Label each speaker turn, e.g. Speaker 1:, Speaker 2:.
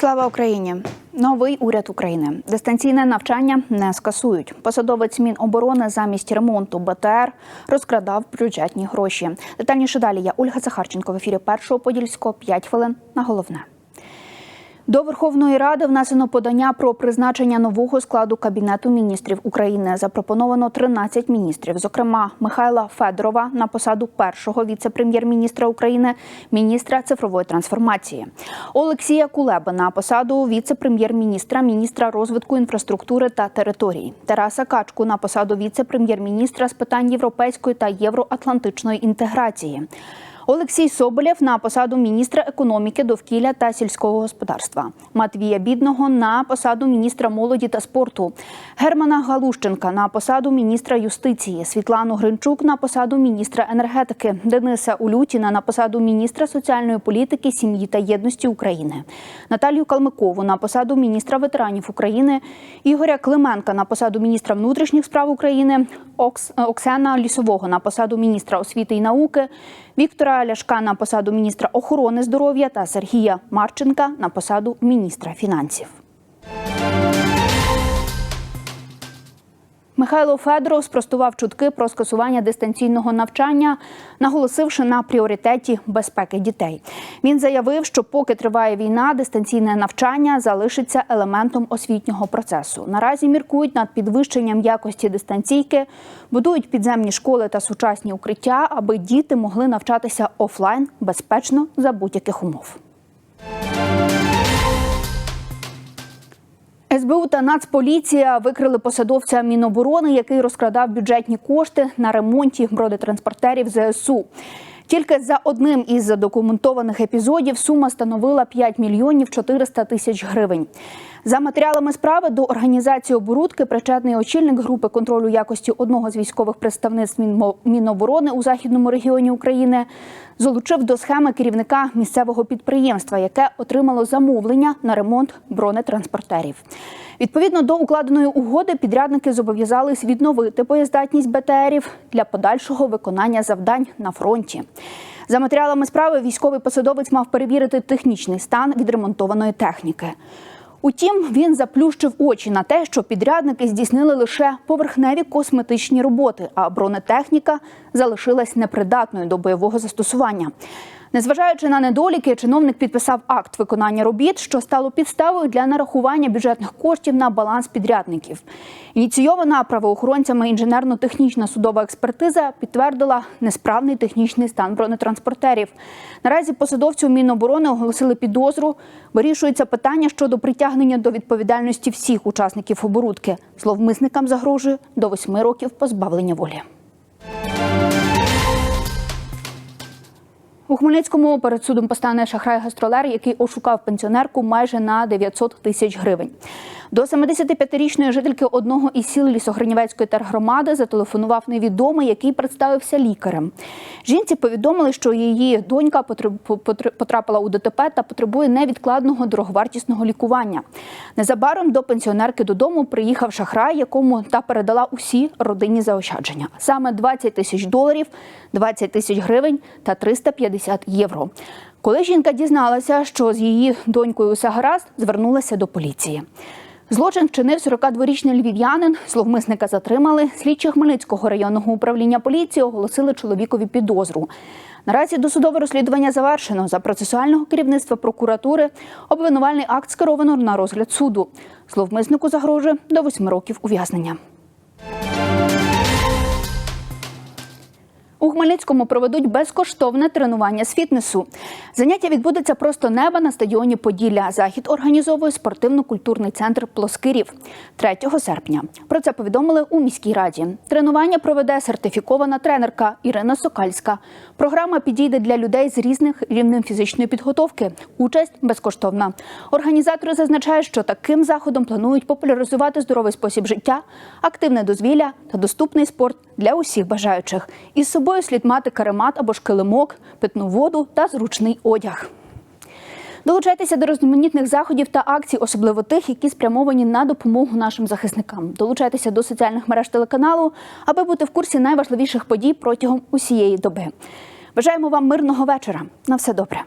Speaker 1: Слава Україні! Новий уряд України. Дистанційне навчання не скасують. Посадовець Міноборони замість ремонту БТР розкрадав бюджетні гроші. Детальніше далі я Ольга Захарченко в ефірі першого подільського 5 хвилин на головне. До Верховної Ради внесено подання про призначення нового складу Кабінету міністрів України. Запропоновано 13 міністрів, зокрема Михайла Федорова на посаду першого віце-прем'єр-міністра України, міністра цифрової трансформації, Олексія Кулеби на посаду віце-прем'єр-міністра, міністра розвитку інфраструктури та територій, Тараса Качку на посаду віце-прем'єр-міністра з питань європейської та євроатлантичної інтеграції. Олексій Соболєв на посаду міністра економіки, довкілля та сільського господарства, Матвія Бідного на посаду міністра молоді та спорту, Германа Галущенка на посаду міністра юстиції, Світлану Гринчук на посаду міністра енергетики, Дениса Улютіна на посаду міністра соціальної політики, сім'ї та єдності України, Наталію Калмикову на посаду міністра ветеранів України, Ігоря Клименка на посаду міністра внутрішніх справ України, Окс... Оксана Лісового на посаду міністра освіти і науки, Віктора Ляшка на посаду міністра охорони здоров'я та Сергія Марченка на посаду міністра фінансів. Михайло Федоров спростував чутки про скасування дистанційного навчання, наголосивши на пріоритеті безпеки дітей. Він заявив, що поки триває війна, дистанційне навчання залишиться елементом освітнього процесу. Наразі міркують над підвищенням якості дистанційки, будують підземні школи та сучасні укриття, аби діти могли навчатися офлайн безпечно за будь-яких умов. СБУ та Нацполіція викрили посадовця Міноборони, який розкрадав бюджетні кошти на ремонті бронетранспортерів ЗСУ. Тільки за одним із задокументованих епізодів сума становила 5 мільйонів 400 тисяч гривень. За матеріалами справи до організації оборудки причетний очільник групи контролю якості одного з військових представництв Міноборони у західному регіоні України залучив до схеми керівника місцевого підприємства, яке отримало замовлення на ремонт бронетранспортерів. Відповідно до укладеної угоди, підрядники зобов'язались відновити боєздатність БТРів для подальшого виконання завдань на фронті. За матеріалами справи військовий посадовець мав перевірити технічний стан відремонтованої техніки. Утім, він заплющив очі на те, що підрядники здійснили лише поверхневі косметичні роботи, а бронетехніка залишилась непридатною до бойового застосування. Незважаючи на недоліки, чиновник підписав акт виконання робіт, що стало підставою для нарахування бюджетних коштів на баланс підрядників. Ініційована правоохоронцями інженерно-технічна судова експертиза підтвердила несправний технічний стан бронетранспортерів. Наразі посадовцю Міноборони оголосили підозру. Вирішується питання щодо притягнення до відповідальності всіх учасників оборудки. Зловмисникам загрожує до восьми років позбавлення волі. У Хмельницькому перед судом постане шахрай-гастролер, який ошукав пенсіонерку майже на 900 тисяч гривень. До 75-річної жительки одного із сіл Лісогранівецької тергромади зателефонував невідомий, який представився лікарем. Жінці повідомили, що її донька потрапила у ДТП та потребує невідкладного дороговартісного лікування. Незабаром до пенсіонерки додому приїхав шахрай, якому та передала усі родинні заощадження. Саме 20 тисяч доларів, 20 тисяч гривень та 350 євро. Коли жінка дізналася, що з її донькою усе гаразд, звернулася до поліції. Злочин вчинив 42-річний львів'янин. Зловмисника затримали. Слідчі Хмельницького районного управління поліції оголосили чоловікові підозру. Наразі досудове розслідування завершено. За процесуального керівництва прокуратури обвинувальний акт скеровано на розгляд суду. Зловмиснику загрожує до 8 років ув'язнення. У Хмельницькому проведуть безкоштовне тренування з фітнесу. Заняття відбудеться просто неба на стадіоні Поділля. Захід організовує спортивно-культурний центр Плоскирів 3 серпня. Про це повідомили у міській раді. Тренування проведе сертифікована тренерка Ірина Сокальська. Програма підійде для людей з різних рівнем фізичної підготовки. Участь безкоштовна. Організатори зазначають, що таким заходом планують популяризувати здоровий спосіб життя, активне дозвілля та доступний спорт для усіх бажаючих. Із собою слід мати каремат або ж килимок, питну воду та зручний одяг. Долучайтеся до різноманітних заходів та акцій, особливо тих, які спрямовані на допомогу нашим захисникам. Долучайтеся до соціальних мереж телеканалу, аби бути в курсі найважливіших подій протягом усієї доби. Бажаємо вам мирного вечора. На все добре.